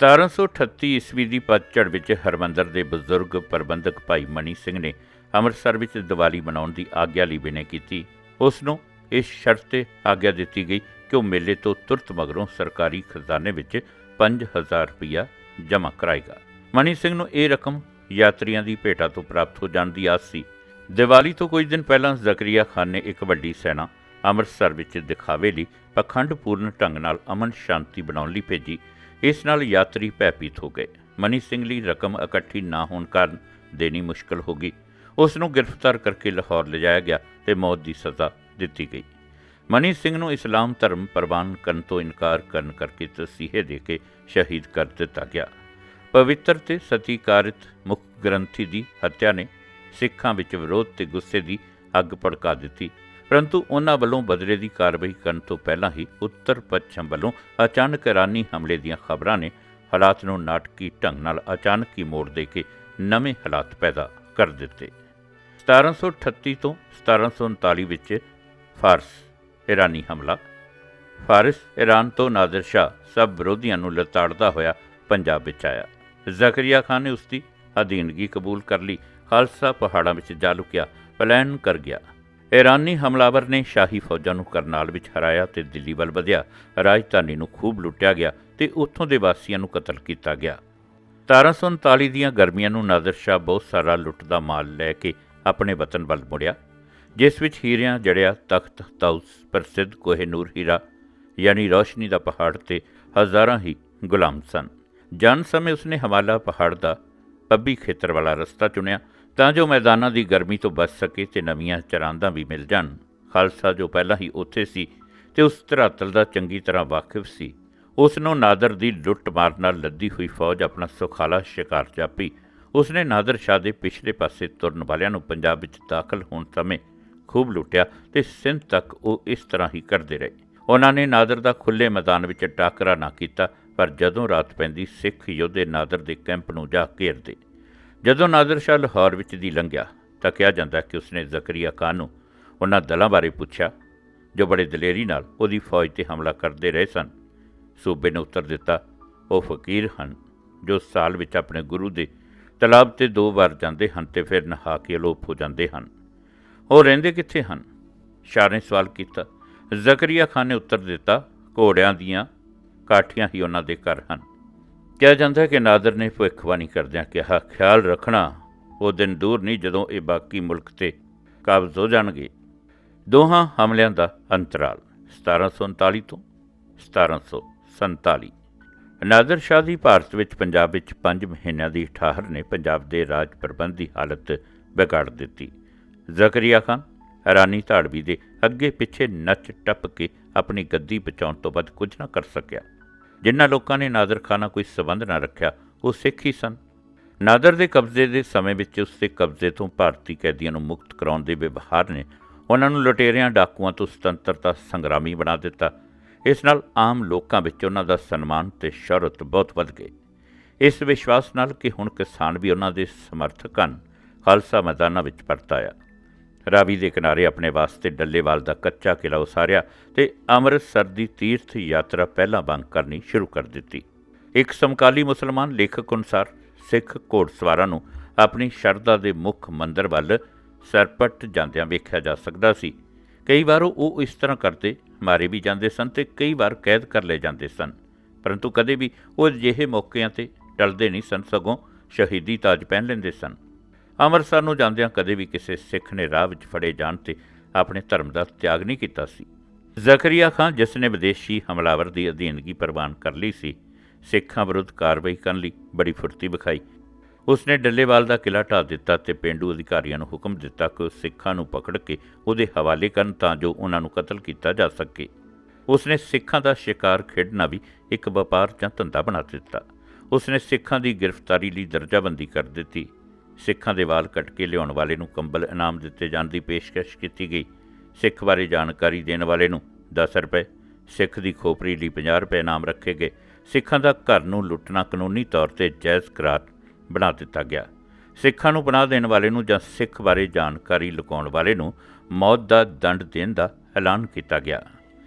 1738 ਈਸਵੀ ਦੀ ਪਤਝੜ ਵਿੱਚ ਹਰਮੰਦਰ ਦੇ ਬਜ਼ੁਰਗ ਪ੍ਰਬੰਧਕ ਭਾਈ ਮਨੀ ਸਿੰਘ ਨੇ ਅੰਮ੍ਰਿਤਸਰ ਵਿੱਚ ਦੀਵਾਲੀ ਮਨਾਉਣ ਦੀ ਆਗਿਆ ਲਈ ਬੇਨਤੀ ਕੀਤੀ। ਉਸ ਨੂੰ ਇਸ ਸ਼ਰਤ ਤੇ ਆਗਿਆ ਦਿੱਤੀ ਗਈ ਕਿ ਉਹ ਮੇਲੇ ਤੋਂ ਤੁਰਤ ਮਗਰੋਂ ਸਰਕਾਰੀ ਖਜ਼ਾਨੇ ਵਿੱਚ 5000 ਰੁਪਇਆ ਜਮ੍ਹਾਂ ਕਰਾਏਗਾ। ਮਨੀ ਸਿੰਘ ਨੂੰ ਇਹ ਰਕਮ ਯਾਤਰੀਆਂ ਦੀ ਭੇਟਾ ਤੋਂ ਪ੍ਰਾਪਤ ਹੋ ਜਾਣ ਦੀ ਆਸ ਸੀ। ਦੀਵਾਲੀ ਤੋਂ ਕੁਝ ਦਿਨ ਪਹਿਲਾਂ ਜ਼ਕਰੀਆ ਖਾਨ ਨੇ ਇੱਕ ਵੱਡੀ ਸੈਨਾ ਅੰਮ੍ਰਿਤਸਰ ਵਿੱਚ ਦਿਖਾਵੇ ਲਈ ਪਖੰਡਪੂਰਨ ਢੰਗ ਨਾਲ ਅਮਨ ਸ਼ਾਂਤੀ ਬਣਾਉਣ ਲਈ ਭੇਜੀ। ਇਸ ਨਾਲ ਯਾਤਰੀ ਭੈਭੀਤ ਹੋ ਗਏ। ਮਨੀ ਸਿੰਘ ਲਈ ਰਕਮ ਇਕੱਠੀ ਨਾ ਹੋਣ ਕਾਰਨ ਦੇਣੀ ਮੁਸ਼ਕਲ ਹੋ ਗਈ। ਉਸ ਨੂੰ ਗ੍ਰਿਫਤਾਰ ਕਰਕੇ ਲਾਹੌਰ ਲਿਜਾਇਆ ਗਿਆ ਤੇ ਮੌਤ ਦੀ ਸਜ਼ਾ ਦਿੱਤੀ ਗਈ। ਮਨੀ ਸਿੰਘ ਨੂੰ ਇਸਲਾਮ ਧਰਮ ਪ੍ਰਵਾਨ ਕਰਨ ਤੋਂ ਇਨਕਾਰ ਕਰਨ ਕਰਕੇ ਤਸੀਹੇ ਦੇ ਕੇ ਸ਼ਹੀਦ ਕਰ ਦਿੱਤਾ ਗਿਆ। ਪਵਿੱਤਰ ਤੇ ਸਤੀਕਾਰਿਤ ਮੁੱਖ ਗ੍ਰੰਥੀ ਦੀ ਹੱਤਿਆ ਨੇ ਸਿੱਖਾਂ ਵਿੱਚ ਵਿਰੋਧ ਤੇ ਗੁੱਸੇ ਦੀ ਅੱਗ ਭੜਕਾ ਦਿੱਤੀ। ਪਰੰਤੂ ਉਹਨਾਂ ਵੱਲੋਂ ਬਦਲੇ ਦੀ ਕਾਰਵਾਈ ਕਰਨ ਤੋਂ ਪਹਿਲਾਂ ਹੀ ਉੱਤਰ ਪੱਛਮ ਵੱਲੋਂ ਅਚਾਨਕ ਇਰਾਨੀ ਹਮਲੇ ਦੀਆਂ ਖਬਰਾਂ ਨੇ ਹਾਲਾਤ ਨੂੰ ਨਾਟਕੀ ਢੰਗ ਨਾਲ ਅਚਾਨਕ ਹੀ ਮੋੜ ਦੇ ਕੇ ਨਵੇਂ ਹਾਲਾਤ ਪੈਦਾ ਕਰ ਦਿੱਤੇ। 1738 ਤੋਂ 1739 ਵਿੱਚ ਫਾਰਸ ਇਰਾਨੀ ਹਮਲਾ। ਫਾਰਸ ਈਰਾਨ ਤੋਂ ਨਾਦਰ ਸ਼ਾਹ ਸਭ ਵਿਰੋਧੀਆਂ ਨੂੰ ਲਤਾੜਦਾ ਹੋਇਆ ਪੰਜਾਬ ਵਿੱਚ ਆਇਆ। ਜ਼ਕਰੀਆ ਖਾਨ ਨੇ ਉਸ ਦੀ ਅਧੀਨਗੀ ਕਬੂਲ ਕਰ ਲਈ। ਖਾਲਸਾ ਪਹਾੜਾਂ ਵਿੱਚ ਜਾ ਲੁਕਿਆ ਪਲਾਨ ਕਰ ਗਿਆ। ਈਰਾਨੀ ਹਮਲਾਵਰ ਨੇ ਸ਼ਾਹੀ ਫੌਜਾਂ ਨੂੰ ਕਰਨਾਲ ਵਿੱਚ ਹਰਾਇਆ ਤੇ ਦਿੱਲੀ ਵੱਲ ਵਧਿਆ। ਰਾਜਧਾਨੀ ਨੂੰ ਖੂਬ ਲੁੱਟਿਆ ਗਿਆ ਤੇ ਉੱਥੋਂ ਦੇ ਵਾਸੀਆਂ ਨੂੰ ਕਤਲ ਕੀਤਾ ਗਿਆ। 1739 ਦੀਆਂ ਗਰਮੀਆਂ ਨੂੰ ਨਾਦਰ ਸ਼ਾਹ ਬਹੁਤ ਸਾਰਾ ਲੁੱਟ ਦਾ ਮਾਲ ਲੈ ਕੇ ਆਪਣੇ ਵਤਨ ਵੱਲ ਮੁੜਿਆ, ਜਿਸ ਵਿੱਚ ਹੀਰਿਆਂ ਜੜਿਆ, ਤਖਤ ਤਾਉਸ ਪ੍ਰਸਿੱਧ ਕੋਹਿਨੂਰ ਹੀਰਾ, ਯਾਨੀ ਰੋਸ਼ਨੀ ਦਾ ਪਹਾੜ ਤੇ ਹਜ਼ਾਰਾਂ ਹੀ ਗੁਲਾਮ ਸਨ। ਜਨ ਸਮੇਂ ਉਸਨੇ ਹਮਾਲਾ ਪਹਾੜ ਦਾ ਪੱਬੀ ਖੇਤਰ ਵਾਲਾ ਰਸਤਾ ਚੁਣਿਆ ਤਾਂ ਜੋ ਮੈਦਾਨਾਂ ਦੀ ਗਰਮੀ ਤੋਂ ਬਚ ਸਕੇ ਤੇ ਨਵੀਆਂ ਚਰਾਂਦਾਂ ਵੀ ਮਿਲ ਜਾਣ। ਖਾਲਸਾ ਜੋ ਪਹਿਲਾਂ ਹੀ ਉੱਥੇ ਸੀ ਤੇ ਉਸ ਧਰਾਤਲ ਦਾ ਚੰਗੀ ਤਰ੍ਹਾਂ ਵਾਕਿਫ ਸੀ, ਉਸ ਨੂੰ ਨਾਦਰ ਦੀ ਲੁੱਟ ਮਾਰ ਨਾਲ ਲੱਦੀ ਹੋਈ ਫੌਜ ਆਪਣਾ ਸੁਖਾਲਾ ਸ਼ਿਕਾਰ ਜਾਪੀ। ਉਸ ਨੇ ਨਾਦਰ ਸ਼ਾਹ ਦੇ ਪਿਛਲੇ ਪਾਸੇ ਤੁਰਨ ਵਾਲਿਆਂ ਨੂੰ ਪੰਜਾਬ ਵਿੱਚ ਦਾਖਲ ਹੋਣ ਸਮੇਂ ਖੂਬ ਲੁੱਟਿਆ ਤੇ ਸਿੰਧ ਤੱਕ ਉਹ ਇਸ ਤਰ੍ਹਾਂ ਹੀ ਕਰਦੇ ਰਹੇ। ਉਹਨਾਂ ਨੇ ਨਾਦਰ ਦਾ ਖੁੱਲੇ ਮੈਦਾਨ ਵਿੱਚ ਟਾਕਰਾ ਨਾ ਕੀਤਾ, ਪਰ ਜਦੋਂ ਰਾਤ ਪੈਂਦੀ ਸਿੱਖ ਯੋਧੇ ਨਾਦਰ ਦੇ ਕੈਂਪ ਨੂੰ ਜਾ ਘੇਰਦੇ ਜਦੋਂ ਨਾਦਰ ਸ਼ਾਹ ਲਾਹੌਰ ਵਿੱਚ ਦੀ ਲੰਘਿਆ ਤਾਂ ਕਿਹਾ ਜਾਂਦਾ ਕਿ ਉਸਨੇ ਜ਼ਕਰੀਆ ਖਾਨ ਨੂੰ ਉਹਨਾਂ ਦਲਾਂ ਬਾਰੇ ਪੁੱਛਿਆ, ਜੋ ਬੜੇ ਦਲੇਰੀ ਨਾਲ ਉਹਦੀ ਫੌਜ ਤੇ ਹਮਲਾ ਕਰਦੇ ਰਹੇ ਸਨ। ਸੂਬੇ ਨੇ ਉੱਤਰ ਦਿੱਤਾ, ਉਹ ਫਕੀਰ ਹਨ, ਜੋ ਸਾਲ ਵਿੱਚ ਆਪਣੇ ਗੁਰੂ ਦੇ ਤਲਾਬ ਤੇ ਦੋ ਵਾਰ ਜਾਂਦੇ ਹਨ ਤੇ ਫਿਰ ਨਹਾ ਕੇ ਅਲੋਪ ਹੋ ਜਾਂਦੇ ਹਨ। ਉਹ ਰਹਿੰਦੇ ਕਿੱਥੇ ਹਨ? ਸ਼ਾਹ ਨੇ ਸਵਾਲ ਕੀਤਾ, ਜ਼ਕਰੀਆ ਖਾਨ ਨੇ ਉੱਤਰ ਦਿੱਤਾ, ਘੋੜਿਆਂ ਦੀਆਂ ਕਾਠੀਆਂ ਹੀ ਉਹਨਾਂ ਦੇ ਘਰ ਹਨ। ਕਿਹਾ ਜਾਂਦਾ ਹੈ ਕਿ ਨਾਦਰ ਨੇ ਭਵਿੱਖਬਾਣੀ ਕਰਦਿਆਂ ਕਿਹਾ, ਖਿਆਲ ਰੱਖਣਾ, ਉਹ ਦਿਨ ਦੂਰ ਨਹੀਂ ਜਦੋਂ ਇਹ ਬਾਕੀ ਮੁਲਕ ਤੇ ਕਾਬਜ਼ ਹੋ ਜਾਣਗੇ। ਦੋਹਾਂ ਹਮਲਿਆਂ ਦਾ ਅੰਤਰਾਲ 1739 ਤੋਂ 1747 ਨਾਦਰ ਸ਼ਾਹ ਦੀ ਭਾਰਤ ਵਿੱਚ ਪੰਜਾਬ ਵਿੱਚ 5 ਮਹੀਨਿਆਂ ਦੀ ਠਾਹਰ ਨੇ ਪੰਜਾਬ ਦੇ ਰਾਜ ਪ੍ਰਬੰਧ ਦੀ ਹਾਲਤ ਵਿਗਾੜ ਦਿੱਤੀ। ਜ਼ਕਰੀਆ ਖਾਨ ਰਾਨੀ ਧਾੜਵੀ ਦੇ ਅੱਗੇ ਪਿੱਛੇ ਨੱਚ ਟੱਪ ਕੇ ਆਪਣੀ ਗੱਦੀ ਬਚਾਉਣ ਤੋਂ ਵੱਧ ਕੁਝ ਨਾ ਕਰ ਸਕਿਆ। ਜਿਨ੍ਹਾਂ ਲੋਕਾਂ ਨੇ ਨਾਦਰ ਖਾਨ ਕੋਈ ਸਬੰਧ ਨਾ ਰੱਖਿਆ, ਉਹ ਸਿੱਖ ਹੀ ਸਨ। ਨਾਦਰ ਦੇ ਕਬਜ਼ੇ ਦੇ ਸਮੇਂ ਵਿੱਚ ਉਸ ਦੇ ਕਬਜ਼ੇ ਤੋਂ ਭਾਰਤੀ ਕੈਦੀਆਂ ਨੂੰ ਮੁਕਤ ਕਰਾਉਣ ਦੇ ਵਿਵਹਾਰ ਨੇ ਉਹਨਾਂ ਨੂੰ ਲੁਟੇਰਿਆਂ ਡਾਕੂਆਂ ਤੋਂ ਸੁਤੰਤਰਤਾ ਸੰਗਰਾਮੀ ਬਣਾ ਦਿੱਤਾ। ਇਸ ਨਾਲ ਆਮ ਲੋਕਾਂ ਵਿੱਚ ਉਹਨਾਂ ਦਾ ਸਨਮਾਨ ਤੇ ਸ਼ੌਹਰਤ ਬਹੁਤ ਵੱਧ ਗਈ। ਇਸ ਵਿਸ਼ਵਾਸ ਨਾਲ ਕਿ ਹੁਣ ਕਿਸਾਨ ਵੀ ਉਹਨਾਂ ਦੇ ਸਮਰਥਕ ਹਨ, ਖਾਲਸਾ ਮੈਦਾਨਾਂ ਵਿੱਚ ਪਰਤਾਇਆ ਰਾਵੀ ਦੇ ਕਿਨਾਰੇ ਆਪਣੇ ਵਾਸਤੇ ਡੱਲੇਵਾਲ ਦਾ ਕੱਚਾ ਕਿਲਾ ਉਸਾਰਿਆ ਤੇ ਅੰਮ੍ਰਿਤਸਰ ਦੀ ਤੀਰਥ ਯਾਤਰਾ ਪਹਿਲਾਂ ਵਾਂਗ ਕਰਨੀ ਸ਼ੁਰੂ ਕਰ ਦਿੱਤੀ। ਇੱਕ ਸਮਕਾਲੀ ਮੁਸਲਮਾਨ ਲੇਖਕ ਅਨੁਸਾਰ ਸਿੱਖ ਘੋੜਸਵਾਰਾਂ ਨੂੰ ਆਪਣੀ ਸ਼ਰਧਾ ਦੇ ਮੁੱਖ ਮੰਦਰ ਵੱਲ ਸਰਪਟ ਜਾਂਦਿਆਂ ਵੇਖਿਆ ਜਾ ਸਕਦਾ ਸੀ। ਕਈ ਵਾਰ ਉਹ ਇਸ ਤਰ੍ਹਾਂ ਕਰਦੇ, ਮਾਰੇ ਵੀ ਜਾਂਦੇ ਸਨ ਤੇ ਕਈ ਵਾਰ ਕੈਦ ਕਰ ਲਏ ਜਾਂਦੇ ਸਨ। ਪਰੰਤੂ ਕਦੇ ਵੀ ਉਹ ਅਜਿਹੇ ਮੌਕਿਆਂ ਤੇ ਟਲਦੇ ਨਹੀਂ ਸਨ, ਸਗੋਂ ਸ਼ਹੀਦੀ ਤਾਜ ਪਹਿਨ ਲੈਂਦੇ ਸਨ। ਅੰਮ੍ਰਿਤਸਰ ਨੂੰ ਜਾਂਦਿਆਂ ਕਦੇ ਵੀ ਕਿਸੇ ਸਿੱਖ ਨੇ ਰਾਹ ਵਿੱਚ ਫੜੇ ਜਾਣ ਤੇ ਆਪਣੇ ਧਰਮ ਦਾ ਤਿਆਗ ਨਹੀਂ ਕੀਤਾ ਸੀ। ਜ਼ਕਰੀਆ ਖਾਨ, ਜਿਸ ਨੇ ਵਿਦੇਸ਼ੀ ਹਮਲਾਵਰ ਦੀ ਅਧੀਨਗੀ ਪ੍ਰਵਾਨ ਕਰ ਲਈ ਸੀ, ਸਿੱਖਾਂ ਵਿਰੁੱਧ ਕਾਰਵਾਈ ਕਰਨ ਲਈ ਬੜੀ ਫੁਰਤੀ ਵਿਖਾਈ। ਉਸਨੇ ਡੱਲੇਵਾਲ ਦਾ ਕਿਲਾ ਢਾ ਦਿੱਤਾ ਤੇ ਪਿੰਡੂ ਅਧਿਕਾਰੀਆਂ ਨੂੰ ਹੁਕਮ ਦਿੱਤਾ ਕਿ ਉਹ ਸਿੱਖਾਂ ਨੂੰ ਪਕੜ ਕੇ ਉਹਦੇ ਹਵਾਲੇ ਕਰਨ ਤਾਂ ਜੋ ਉਹਨਾਂ ਨੂੰ ਕਤਲ ਕੀਤਾ ਜਾ ਸਕੇ। ਉਸਨੇ ਸਿੱਖਾਂ ਦਾ ਸ਼ਿਕਾਰ ਖੇਡਣਾ ਵੀ ਇੱਕ ਵਪਾਰ ਜਾਂ ਧੰਦਾ ਬਣਾ ਦਿੱਤਾ। ਉਸਨੇ ਸਿੱਖਾਂ ਦੀ ਗ੍ਰਿਫਤਾਰੀ ਲਈ ਦਰਜਾਬੰਦੀ ਕਰ ਦਿੱਤੀ। ਸਿੱਖਾਂ ਦੇ ਵਾਲ ਕੱਟ ਕੇ ਲਿਆਉਣ ਵਾਲੇ ਨੂੰ ਕੰਬਲ ਇਨਾਮ ਦਿੱਤੇ ਜਾਣ ਦੀ ਪੇਸ਼ਕਸ਼ ਕੀਤੀ ਗਈ। ਸਿੱਖ ਬਾਰੇ ਜਾਣਕਾਰੀ ਦੇਣ ਵਾਲੇ ਨੂੰ 10 ਰੁਪਏ, ਸਿੱਖ ਦੀ ਖੋਪਰੀ ਲਈ 50 ਰੁਪਏ ਇਨਾਮ ਰੱਖੇ ਗਏ। ਸਿੱਖਾਂ ਦਾ ਘਰ ਨੂੰ ਲੁੱਟਣਾ ਕਾਨੂੰਨੀ ਤੌਰ ਤੇ ਜਾਇਜ਼ ਕਰਾਰ ਬਣਾ ਦਿੱਤਾ ਗਿਆ। ਸਿੱਖਾਂ ਨੂੰ ਬਣਾ ਦੇਣ ਵਾਲੇ ਨੂੰ ਜਾਂ ਸਿੱਖ ਬਾਰੇ ਜਾਣਕਾਰੀ ਲੁਕਾਉਣ ਵਾਲੇ ਨੂੰ ਮੌਤ ਦਾ ਦੰਡ ਦੇਣ ਦਾ ਐਲਾਨ ਕੀਤਾ ਗਿਆ।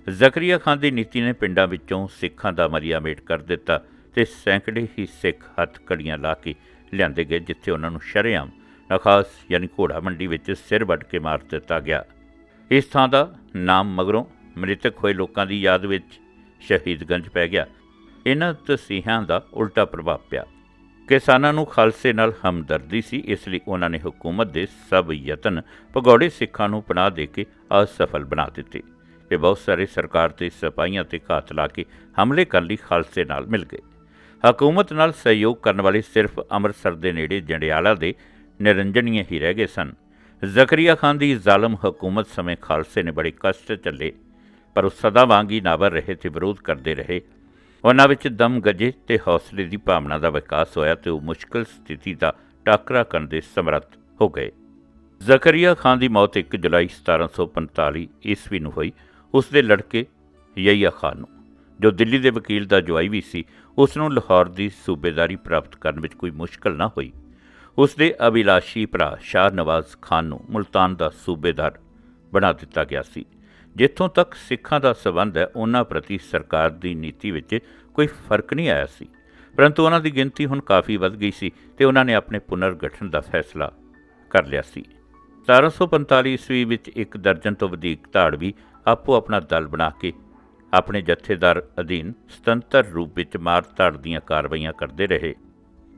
ਜ਼ਕਰੀਆ ਖਾਨ ਦੀ ਨੀਤੀ ਨੇ ਪਿੰਡਾਂ ਵਿੱਚੋਂ ਸਿੱਖਾਂ ਦਾ ਮਰੀਆ ਮੇਟ ਕਰ ਦਿੱਤਾ ਤੇ ਸੈਂਕੜੇ ਹੀ ਸਿੱਖ ਹੱਥ ਕੜੀਆਂ ਲਾ ਕੇ ਲਿਆਂਦੇ ਗਏ ਜਿੱਥੇ ਉਹਨਾਂ ਨੂੰ ਸ਼ਰੇਆਮ ਨਖਾਸ ਯਾਨੀ ਘੋੜਾ ਮੰਡੀ ਵਿੱਚ ਸਿਰ ਵੱਢ ਕੇ ਮਾਰ ਦਿੱਤਾ ਗਿਆ। ਇਸ ਥਾਂ ਦਾ ਨਾਮ ਮਗਰੋਂ ਮ੍ਰਿਤਕ ਹੋਏ ਲੋਕਾਂ ਦੀ ਯਾਦ ਵਿੱਚ ਸ਼ਹੀਦਗੰਜ ਪੈ ਗਿਆ। ਇਹਨਾਂ ਤਸੀਹਾਂ ਦਾ ਉਲਟਾ ਪ੍ਰਭਾਵ ਪਿਆ। ਕਿਸਾਨਾਂ ਨੂੰ ਖਾਲਸੇ ਨਾਲ ਹਮਦਰਦੀ ਸੀ, ਇਸ ਲਈ ਉਹਨਾਂ ਨੇ ਹਕੂਮਤ ਦੇ ਸਭ ਯਤਨ ਭਗੌੜੇ ਸਿੱਖਾਂ ਨੂੰ ਪਨਾਹ ਦੇ ਕੇ ਅਸਫਲ ਬਣਾ ਦਿੱਤੇ ਤੇ ਬਹੁਤ ਸਾਰੇ ਸਰਕਾਰ ਤੇ ਸਿਪਾਹੀਆਂ ਤੇ ਘਾਤ ਲਾ ਕੇ ਹਮਲੇ ਕਰਨ ਲਈ ਖਾਲਸੇ ਨਾਲ ਮਿਲ ਗਏ। ਹਕੂਮਤ ਨਾਲ ਸਹਿਯੋਗ ਕਰਨ ਵਾਲੇ ਸਿਰਫ ਅੰਮ੍ਰਿਤਸਰ ਦੇ ਨੇੜੇ ਜੰਡਿਆਲਾ ਦੇ ਨਿਰੰਜਨੀਏ ਹੀ ਰਹਿ ਗਏ ਸਨ। ਜ਼ਕਰੀਆ ਖਾਨ ਦੀ ਜ਼ਾਲਮ ਹਕੂਮਤ ਸਮੇਂ ਖਾਲਸੇ ਨੇ ਬੜੇ ਕਸ਼ਟ ਚੱਲੇ, ਪਰ ਉਹ ਸਦਾ ਵਾਂਗ ਹੀ ਨਾਵਰ ਰਹੇ ਤੇ ਵਿਰੋਧ ਕਰਦੇ ਰਹੇ। ਉਹਨਾਂ ਵਿੱਚ ਦਮ ਗੱਜੇ ਤੇ ਹੌਸਲੇ ਦੀ ਭਾਵਨਾ ਦਾ ਵਿਕਾਸ ਹੋਇਆ ਤੇ ਉਹ ਮੁਸ਼ਕਲ ਸਥਿਤੀ ਦਾ ਟਾਕਰਾ ਕਰਨ ਦੇ ਸਮਰੱਥ ਹੋ ਗਏ। ਜ਼ਕਰੀਆ ਖਾਨ ਦੀ ਮੌਤ 1 ਜੁਲਾਈ 1745 ਈਸਵੀ ਨੂੰ ਹੋਈ। ਉਸ ਦੇ ਲੜਕੇ ਯਹੀਆ ਖਾਨ ਨੂੰ। ਜੋ ਦਿੱਲੀ ਦੇ ਵਕੀਲ ਦਾ ਜਵਾਈ ਵੀ ਸੀ ਉਸ ਨੂੰ ਲਾਹੌਰ ਦੀ ਸੂਬੇਦਾਰੀ ਪ੍ਰਾਪਤ ਕਰਨ ਵਿੱਚ ਕੋਈ ਮੁਸ਼ਕਲ ਨਾ ਹੋਈ। ਉਸ ਦੇ ਅਭਿਲਾਸ਼ੀ ਭਰਾ ਸ਼ਾਹ ਨਵਾਜ਼ ਖਾਨ ਨੂੰ ਮੁਲਤਾਨ ਦਾ ਸੂਬੇਦਾਰ ਬਣਾ ਦਿੱਤਾ ਗਿਆ ਸੀ। ਜਿੱਥੋਂ ਤੱਕ ਸਿੱਖਾਂ ਦਾ ਸਬੰਧ ਹੈ, ਉਹਨਾਂ ਪ੍ਰਤੀ ਸਰਕਾਰ ਦੀ ਨੀਤੀ ਵਿੱਚ ਕੋਈ ਫ਼ਰਕ ਨਹੀਂ ਆਇਆ ਸੀ। ਪਰੰਤੂ ਉਹਨਾਂ ਦੀ ਗਿਣਤੀ ਹੁਣ ਕਾਫੀ ਵੱਧ ਗਈ ਸੀ ਤੇ ਉਹਨਾਂ ਨੇ ਆਪਣੇ ਪੁਨਰ ਗਠਨ ਦਾ ਫੈਸਲਾ ਕਰ ਲਿਆ ਸੀ। 1745 ਈਸਵੀ ਵਿੱਚ ਇੱਕ ਦਰਜਨ ਤੋਂ ਵਧੇਕ ਧਾੜਵੀ ਆਪੋ ਆਪਣਾ ਦਲ ਬਣਾ ਕੇ ਆਪਣੇ ਜਥੇਦਾਰ ਅਧੀਨ ਸੁਤੰਤਰ ਰੂਪ ਵਿੱਚ ਮਾਰ ਧੜ ਦੀਆਂ ਕਾਰਵਾਈਆਂ ਕਰਦੇ ਰਹੇ।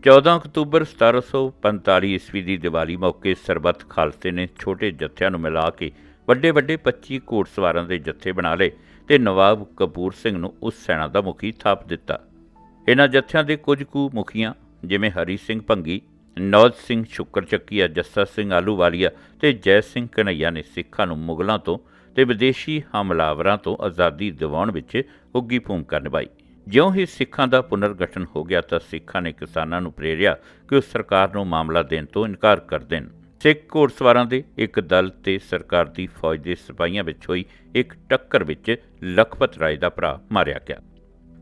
14 ਅਕਤੂਬਰ 1745 ਈਸਵੀ ਦੀ ਦੀਵਾਲੀ ਮੌਕੇ ਸਰਬੱਤ ਖਾਲਸੇ ਨੇ ਛੋਟੇ ਜਥਿਆਂ ਨੂੰ ਮਿਲਾ ਕੇ ਵੱਡੇ ਵੱਡੇ 25 ਘੋੜਸਵਾਰਾਂ ਦੇ ਜਥੇ ਬਣਾ ਲਏ ਤੇ ਨਵਾਬ ਕਪੂਰ ਸਿੰਘ ਨੂੰ ਉਸ ਸੈਨਾ ਦਾ ਮੁਖੀ ਥਾਪ ਦਿੱਤਾ। ਇਹਨਾਂ ਜਥਿਆਂ ਦੇ ਕੁਝ ਕੁ ਮੁਖੀਆਂ ਜਿਵੇਂ ਹਰੀ ਸਿੰਘ ਭੰਗੀ, ਨੌਜ ਸਿੰਘ ਸ਼ੁਕਰਚੱਕੀਆ ਜੱਸਾ ਸਿੰਘ ਆਲੂਵਾਲੀਆ ਤੇ ਜੈ ਸਿੰਘ ਕਨਈਆ ਨੇ ਸਿੱਖਾਂ ਨੂੰ ਮੁਗਲਾਂ ਤੋਂ ਤੇ ਵਿਦੇਸ਼ੀ ਹਮਲਾਵਰਾਂ ਤੋਂ ਆਜ਼ਾਦੀ ਦਿਵਾਉਣ ਵਿੱਚ ਉੱਗੀ ਭੂਮਿਕਾ ਨਿਭਾਈ। ਜਿਉਂ ਹੀ ਸਿੱਖਾਂ ਦਾ ਪੁਨਰਗਠਨ ਹੋ ਗਿਆ ਤਾਂ ਸਿੱਖਾਂ ਨੇ ਕਿਸਾਨਾਂ ਨੂੰ ਪ੍ਰੇਰਿਆ ਕਿ ਉਹ ਸਰਕਾਰ ਨੂੰ ਮਾਮਲਾ ਦੇਣ ਤੋਂ ਇਨਕਾਰ ਕਰ ਦੇਣ। ਸਿੱਖ ਘੋੜਸਵਾਰਾਂ ਦੇ ਇੱਕ ਦਲ ਤੇ ਸਰਕਾਰ ਦੀ ਫੌਜ ਦੇ ਸਿਪਾਹੀਆਂ ਵਿੱਚ ਹੋਈ ਇੱਕ ਟੱਕਰ ਵਿੱਚ ਲਖਪਤ ਰਾਏ ਦਾ ਭਰਾ ਮਾਰਿਆ ਗਿਆ।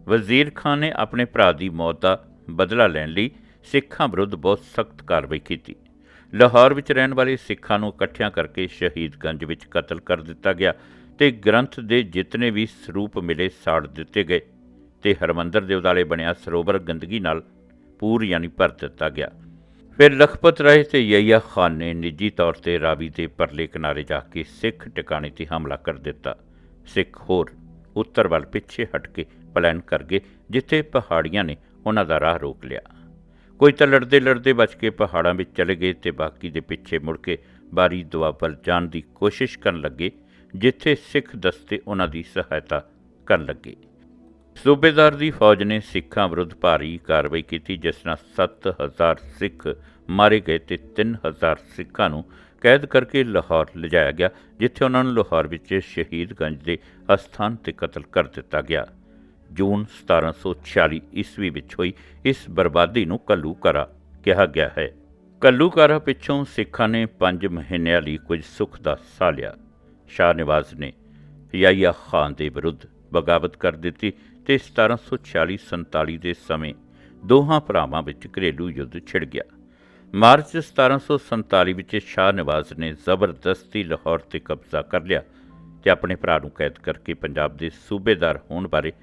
ਵਜ਼ੀਰ ਖਾਨ ਨੇ ਆਪਣੇ ਭਰਾ ਦੀ ਮੌਤ ਦਾ ਬਦਲਾ ਲੈਣ ਲਈ ਸਿੱਖਾਂ ਵਿਰੁੱਧ ਬਹੁਤ ਸਖਤ ਕਾਰਵਾਈ ਕੀਤੀ। ਲਾਹੌਰ ਵਿੱਚ ਰਹਿਣ ਵਾਲੇ ਸਿੱਖਾਂ ਨੂੰ ਇਕੱਠਿਆਂ ਕਰਕੇ ਸ਼ਹੀਦਗੰਜ ਵਿੱਚ ਕਤਲ ਕਰ ਦਿੱਤਾ ਗਿਆ ਤੇ ਗ੍ਰੰਥ ਦੇ ਜਿਤਨੇ ਵੀ ਸਰੂਪ ਮਿਲੇ ਸਾੜ ਦਿੱਤੇ ਗਏ ਤੇ ਹਰਮੰਦਰ ਦੇ ਉਦਾਲੇ ਬਣਿਆ ਸਰੋਵਰ ਗੰਦਗੀ ਨਾਲ ਪੂਰ ਯਾਨੀ ਭਰ ਦਿੱਤਾ ਗਿਆ। ਫਿਰ ਲਖਪਤ ਰਾਏ ਤੇ ਯਈਆ ਖਾਨ ਨੇ ਨਿੱਜੀ ਤੌਰ ਤੇ ਰਾਵੀ ਦੇ ਪਰਲੇ ਕਿਨਾਰੇ ਜਾ ਕੇ ਸਿੱਖ ਟਿਕਾਣੇ ਤੇ ਹਮਲਾ ਕਰ ਦਿੱਤਾ। ਸਿੱਖ ਹੋਰ ਉੱਤਰ ਵੱਲ ਪਿੱਛੇ ਹਟ ਕੇ ਪਲਾਨ ਕਰ ਗਏ, ਜਿੱਥੇ ਪਹਾੜੀਆਂ ਨੇ ਉਹਨਾਂ ਦਾ ਰਾਹ ਰੋਕ ਲਿਆ। ਕੋਈ ਤਾਂ ਲੜਦੇ ਲੜਦੇ ਬਚ ਕੇ ਪਹਾੜਾਂ ਵਿੱਚ ਚਲੇ ਗਏ ਤੇ ਬਾਕੀ ਦੇ ਪਿੱਛੇ ਮੁੜ ਕੇ ਬਾਰੀ ਦੁਆਬਲ ਜਾਣ ਦੀ ਕੋਸ਼ਿਸ਼ ਕਰਨ ਲੱਗੇ, ਜਿੱਥੇ ਸਿੱਖ ਦਸਤੇ ਉਹਨਾਂ ਦੀ ਸਹਾਇਤਾ ਕਰਨ ਲੱਗੇ। ਸੂਬੇਦਾਰ ਦੀ ਫੌਜ ਨੇ ਸਿੱਖਾਂ ਵਿਰੁੱਧ ਭਾਰੀ ਕਾਰਵਾਈ ਕੀਤੀ, ਜਿਸ ਨਾਲ 7000 ਸਿੱਖ ਮਾਰੇ ਗਏ ਤੇ 3000 ਸਿੱਖਾਂ ਨੂੰ ਕੈਦ ਕਰਕੇ ਲਾਹੌਰ ਲਿਜਾਇਆ ਗਿਆ, ਜਿੱਥੇ ਉਹਨਾਂ ਨੂੰ ਲਾਹੌਰ ਵਿੱਚ ਸ਼ਹੀਦਗੰਜ ਦੇ ਅਸਥਾਨ ਤੇ ਕਤਲ ਕਰ ਦਿੱਤਾ ਗਿਆ। ਜੂਨ 1746 ਈਸਵੀ ਵਿੱਚ ਹੋਈ ਇਸ ਬਰਬਾਦੀ ਨੂੰ ਕੱਲੂਕਾਰਾ ਕਿਹਾ ਗਿਆ ਹੈ। ਕੱਲੂਕਾਰਾ ਪਿੱਛੋਂ ਸਿੱਖਾਂ ਨੇ 5 ਮਹੀਨਿਆਂ ਲਈ ਕੁਝ ਸੁੱਖ ਦਾ ਸਾਹ ਲਿਆ। ਸ਼ਾਹ ਨਿਵਾਜ਼ ਨੇ ਯਾਇਆ ਖਾਨ ਦੇ ਵਿਰੁੱਧ ਬਗਾਵਤ ਕਰ ਦਿੱਤੀ ਤੇ 1746-47 ਦੇ ਸਮੇਂ ਦੋਹਾਂ ਭਰਾਵਾਂ ਵਿੱਚ ਘਰੇਲੂ ਯੁੱਧ ਛਿੜ ਗਿਆ। ਮਾਰਚ 1747 ਵਿੱਚ ਸ਼ਾਹ ਨਿਵਾਜ਼ ਨੇ ਜ਼ਬਰਦਸਤੀ ਲਾਹੌਰ ਤੇ ਕਬਜ਼ਾ ਕਰ ਲਿਆ ਤੇ ਆਪਣੇ ਭਰਾ ਨੂੰ ਕੈਦ ਕਰਕੇ ਪੰਜਾਬ ਦੇ ਸੂਬੇਦਾਰ ਹੋਣ ਬਾਰੇ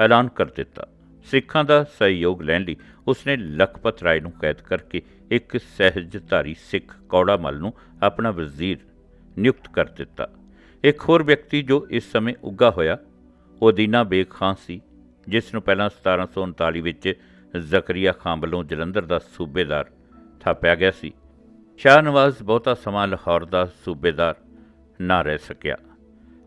ਐਲਾਨ ਕਰ ਦਿੱਤਾ। ਸਿੱਖਾਂ ਦਾ ਸਹਿਯੋਗ ਲੈਣ ਲਈ ਉਸਨੇ ਲਖਪਤ ਰਾਏ ਨੂੰ ਕੈਦ ਕਰਕੇ ਇੱਕ ਸਹਿਜਧਾਰੀ ਸਿੱਖ ਕੌੜਾ ਮਲ ਨੂੰ ਆਪਣਾ ਵਜ਼ੀਰ ਨਿਯੁਕਤ ਕਰ ਦਿੱਤਾ। ਇੱਕ ਹੋਰ ਵਿਅਕਤੀ ਜੋ ਇਸ ਸਮੇਂ ਉੱਗਾ ਹੋਇਆ, ਉਹ ਦੀਨਾ ਬੇਗ ਖਾਨ ਸੀ, ਜਿਸ ਨੂੰ ਪਹਿਲਾਂ 1739 ਵਿੱਚ ਜ਼ਕਰੀਆ ਖਾਨ ਵੱਲੋਂ ਜਲੰਧਰ ਦਾ ਸੂਬੇਦਾਰ ਥਾਪਿਆ ਗਿਆ ਸੀ। ਸ਼ਾਹ ਨਵਾਜ਼ ਬਹੁਤਾ ਸਮਾਂ ਲਾਹੌਰ ਦਾ ਸੂਬੇਦਾਰ ਨਾ ਰਹਿ ਸਕਿਆ।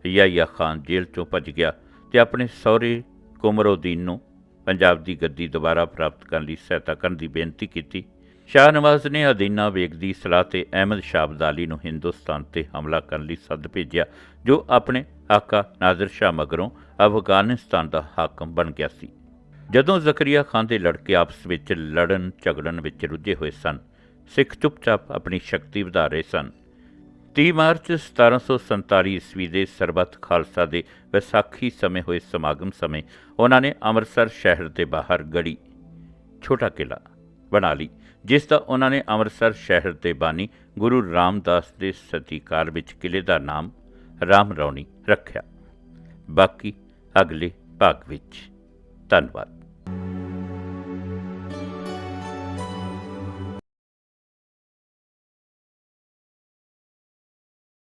ਯਾਇਆ ਖਾਨ ਜੇਲ੍ਹ ਚੋਂ ਭੱਜ ਗਿਆ ਤੇ ਆਪਣੇ ਸਹੁਰੇ ਕੁਮਰਉਦੀਨ ਨੂੰ ਪੰਜਾਬ ਦੀ ਗੱਦੀ ਦੁਬਾਰਾ ਪ੍ਰਾਪਤ ਕਰਨ ਲਈ ਸਹਾਇਤਾ ਕਰਨ ਦੀ ਬੇਨਤੀ ਕੀਤੀ। ਸ਼ਾਹ ਨਵਾਜ਼ ਨੇ ਅਦੀਨਾ ਬੇਗ ਦੀ ਸਲਾਹ ਤੇ ਅਹਿਮਦ ਸ਼ਾਹ ਅਬਦਾਲੀ ਨੂੰ ਹਿੰਦੁਸਤਾਨ ਤੇ ਹਮਲਾ ਕਰਨ ਲਈ ਸੱਦ ਭੇਜਿਆ, ਜੋ ਆਪਣੇ ਆਕਾ ਨਾਜ਼ਰ ਸ਼ਾਹ ਮਗਰੋਂ ਅਫਗਾਨਿਸਤਾਨ ਦਾ ਹਾਕਮ ਬਣ ਗਿਆ ਸੀ। ਜਦੋਂ ਜ਼ਕਰੀਆ ਖਾਨ ਦੇ ਲੜਕੇ ਆਪਸ ਵਿੱਚ ਲੜਨ ਝਗੜਨ ਵਿੱਚ ਰੁੱਝੇ ਹੋਏ ਸਨ, ਸਿੱਖ ਚੁੱਪਚਾਪ ਆਪਣੀ ਸ਼ਕਤੀ ਵਧਾ ਰਹੇ ਸਨ। 30 ਮਾਰਚ 1747 ਈਸਵੀ ਦੇ ਸਰਬੱਤ ਖਾਲਸਾ ਦੇ ਵਿਸਾਖੀ ਸਮੇਂ ਹੋਏ ਸਮਾਗਮ ਸਮੇਂ ਉਹਨਾਂ ਨੇ ਅੰਮ੍ਰਿਤਸਰ ਸ਼ਹਿਰ ਦੇ ਬਾਹਰ ਗੜੀ, ਛੋਟਾ ਕਿਲਾ ਬਣਾ ਲਈ, ਜਿਸ ਦਾ ਉਹਨਾਂ ਨੇ ਅੰਮ੍ਰਿਤਸਰ ਸ਼ਹਿਰ ਦੇ ਬਾਨੀ ਗੁਰੂ ਰਾਮਦਾਸ ਦੇ ਸਤੀਕਾਰ ਵਿੱਚ ਕਿਲੇ ਦਾ ਨਾਮ ਰਾਮ ਰੌਣੀ ਰੱਖਿਆ। ਬਾਕੀ ਅਗਲੇ ਭਾਗ ਵਿੱਚ। ਧੰਨਵਾਦ।